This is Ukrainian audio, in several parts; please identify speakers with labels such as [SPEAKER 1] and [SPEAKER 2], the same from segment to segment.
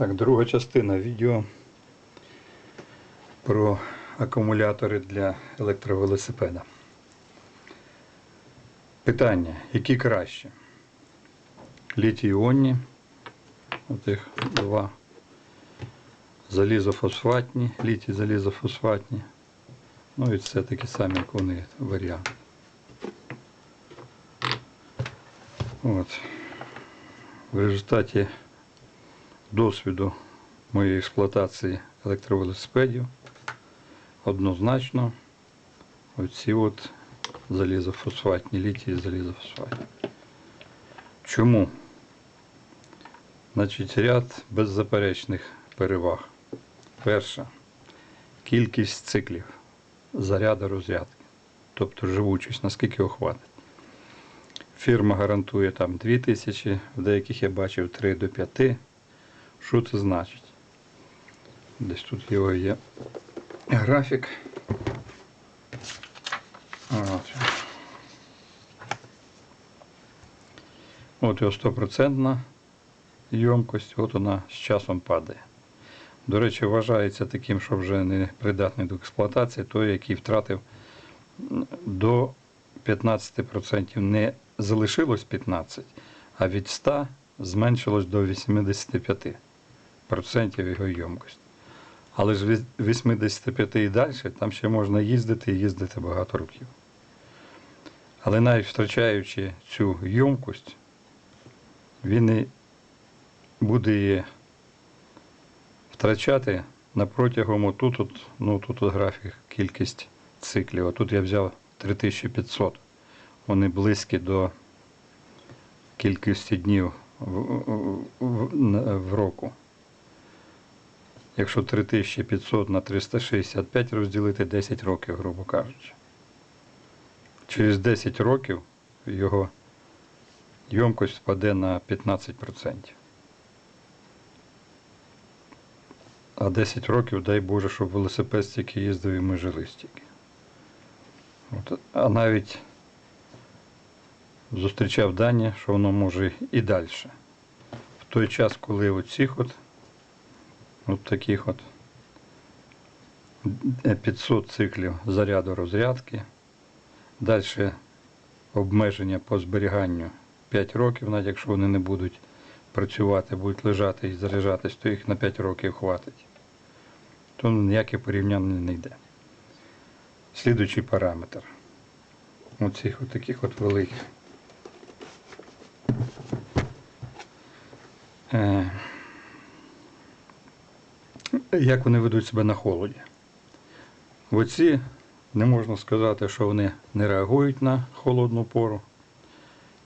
[SPEAKER 1] Так, друга частина відео про акумулятори для електровелосипеда. Питання, які краще? Літій-іонні, отих два залізофосфатні, літій залізофосфатні. Ну і це такі самі, як вони варіанти. От. В результаті досвіду моєї експлуатації електровелосипедів однозначно оці от залізофосфатні, літії залізофосфатні. Чому? Значить, ряд беззаперечних переваг. Перша кількість циклів заряду розрядки, тобто живучість, наскільки його хватить. Фірма гарантує там 2000, в деяких я бачив 3 до 5. Що це значить? Десь тут його є графік. От. От його стопроцентна ємкость, от вона з часом падає. До речі, вважається таким, що вже не придатний до експлуатації, той, який втратив до 15% не залишилось 15, а від 100 зменшилось до 85% його ємкості. Але від 85 і далі там ще можна їздити і їздити багато років. Але навіть втрачаючи цю ємкость, він і буде її втрачати на протягом отут, от, ну тут от графік кількість циклів. А тут я взяв 3500. Вони близькі до кількості днів в, в, в, в року. Якщо 3500 на 365 розділити 10 років, грубо кажучи. Через 10 років його ємкость впаде на 15%. А 10 років, дай Боже, щоб велосипед стільки їздив і ми жили стільки. От, а навіть зустрічав дані, що воно може і далі. В той час, коли оцих от, от таких от е, 500 циклів заряду розрядки, далі обмеження по зберіганню 5 років, навіть якщо вони не будуть працювати, будуть лежати і заряджатись, то їх на 5 років хватить. То ніяке порівняння не йде. Слідуючий параметр. Оцих от таких от великих. Як вони ведуть себе на холоді? Оці не можна сказати, що вони не реагують на холодну пору.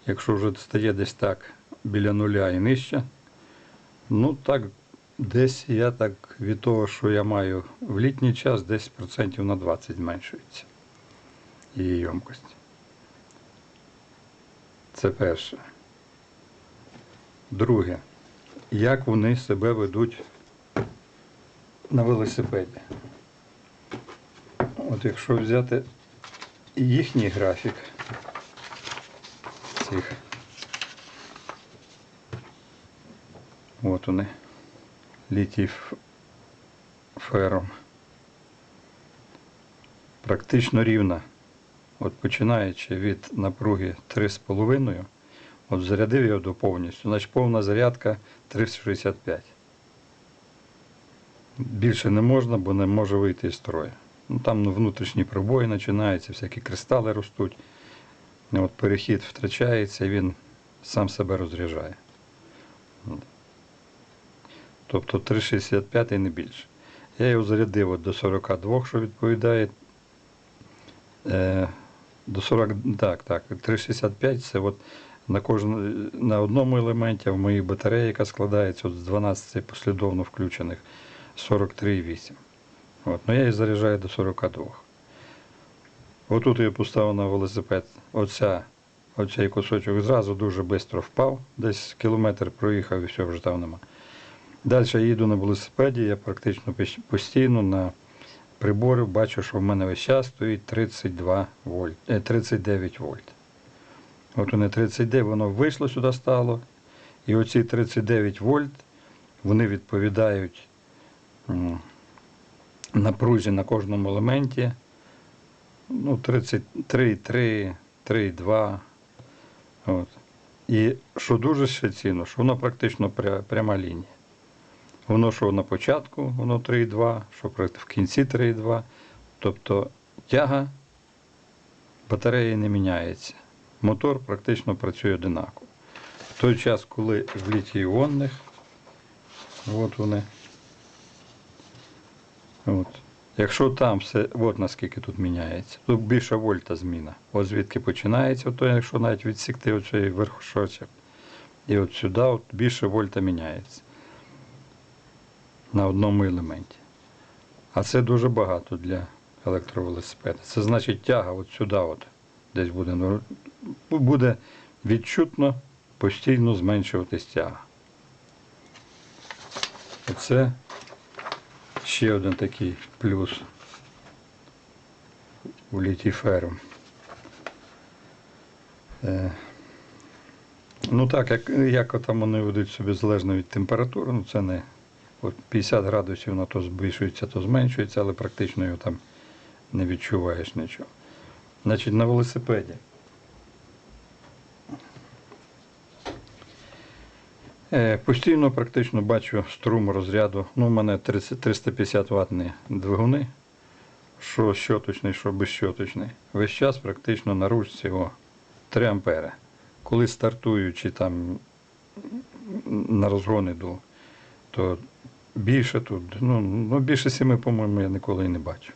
[SPEAKER 1] Якщо вже стає десь так біля нуля і нижче, ну так десь я так від того, що я маю в літній час, десь процентів на 20 зменшується її ємкость. Це перше. Друге, як вони себе ведуть на велосипеді. От якщо взяти їхній графік цих. От вони. Літій фером. Практично рівна. От починаючи від напруги 3,5, от зарядив його до повністю, значить повна зарядка 365. Більше не можна, бо не може вийти із строю. Ну, там ну, внутрішні пробої починаються, всякі кристали ростуть. От перехід втрачається, він сам себе розряджає. Тобто 3,65 і не більше. Я його зарядив от до 42, що відповідає. Е, до 40, так, так, 3,65 це от на кожному, на одному елементі, в моїй батареї, яка складається от з 12 послідовно включених, 43,8. От, ну я її заряджаю до 42. Отут я поставив на велосипед. Оця, оцей кусочок зразу дуже швидко впав, десь кілометр проїхав і все, вже там нема. Далі я їду на велосипеді, я практично постійно на прибори бачу, що в мене весь час стоїть 32 вольт, е, 39 вольт. От вони 39, воно вийшло сюди стало. І оці 39 вольт вони відповідають напрузі на кожному елементі. Ну, 33,3, 3,2. От. І що дуже ще цінно, що воно практично пря- пряма лінія. Воно що на початку, воно 3,2, що в кінці 3,2. Тобто тяга батареї не міняється. Мотор практично працює одинаково. В той час, коли в літій-іонних, от вони. От. Якщо там все, от наскільки тут міняється, тут більше вольта зміна. От звідки починається, то якщо навіть відсікти оцей верхошочок, і от сюди от більше вольта міняється на одному елементі. А це дуже багато для електровелосипеда. Це значить тяга от сюди, от, десь буде, буде відчутно постійно зменшуватись тяга. Оце ще один такий плюс у літіферу. Е, ну так, як, як там вони ведуть собі залежно від температури, ну це не от 50 градусів воно то збільшується, то зменшується, але практично його там не відчуваєш нічого. Значить, на велосипеді. Постійно практично бачу струм розряду. Ну, у мене 30, 350 ватні двигуни, що щоточний, що безщоточний. Весь час практично на ручці о, 3 ампери. Коли стартуючи там на розгон іду, то більше тут, ну, ну більше 7, по-моєму, я ніколи і не бачу.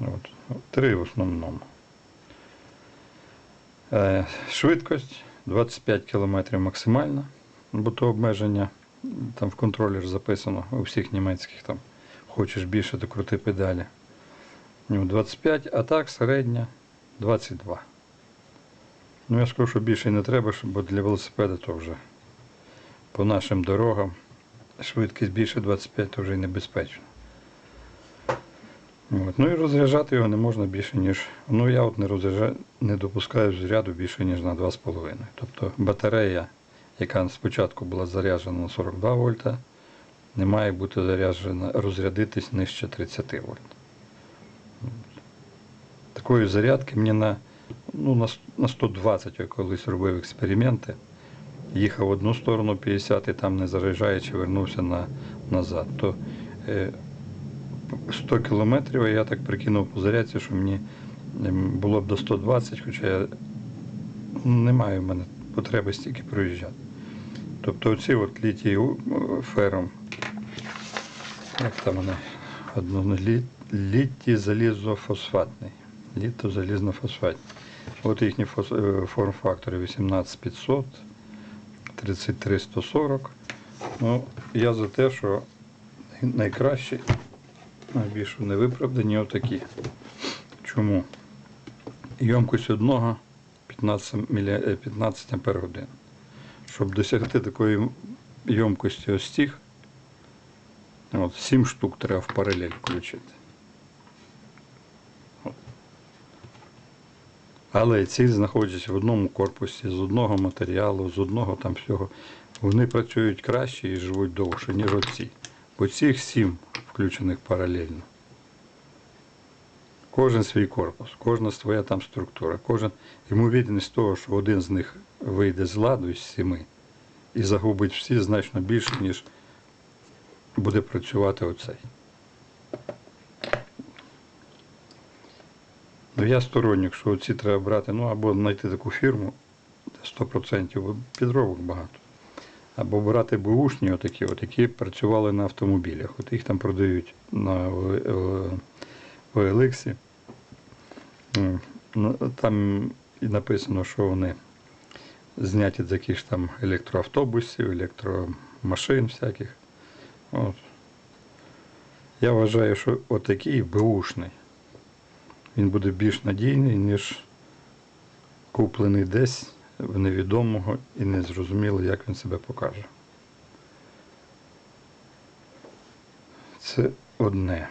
[SPEAKER 1] От. Три в основному. Е, швидкость 25 км максимальна, бо то обмеження там в контролер записано у всіх німецьких там. Хочеш більше, то крути педалі. Ну, 25, а так середня 22. Ну, я скажу, що більше не треба, бо для велосипеда то вже по нашим дорогам швидкість більше 25 то вже й небезпечно. От. Ну і розряджати його не можна більше, ніж. Ну я от не розряджаю, не допускаю заряду більше, ніж на 2,5. Тобто батарея, яка спочатку була заряджена на 42 вольта, не має бути заряджена, розрядитись нижче 30 вольт. Такої зарядки мені на, ну, на, на 120 я колись робив експерименти. Їхав в одну сторону 50 і там не заряджаючи, вернувся на, назад. То е, 100 кілометрів, я так прикинув по зарядці, що мені ем, було б до 120, хоча я ну, не маю в мене потреби стільки проїжджати. Тобто оці от літій фером, як там вони, одно літій залізофосфатний. Літо залізнофосфатний. От їхні е, форм-фактори 18500, 33140. Ну, я за те, що найкраще найбільш виправдані отакі. Чому? Йомкость одного 15, мілі... е, 15 ампер годин. Щоб досягти такої йомкості ось цих, от, 7 штук треба в паралель включити. Але ці знаходяться в одному корпусі, з одного матеріалу, з одного там всього. Вони працюють краще і живуть довше, ніж оці. Бо цих сім включених паралельно. Кожен свій корпус, кожна своя там структура, кожен ймовірність того, що один з них вийде з ладу із сіми і загубить всі значно більше, ніж буде працювати оцей. Ну, я сторонник, що оці треба брати, ну або знайти таку фірму, де 100%, бо підробок багато. Або брати бушні, отакі, от, які працювали на автомобілях. От їх там продають на OLX. Ну, Там і написано, що вони зняті з якихось там електроавтобусів, електромашин всяких. От. Я вважаю, що отакий беушний. Він буде більш надійний, ніж куплений десь в невідомого і незрозуміло, як він себе покаже. Це одне.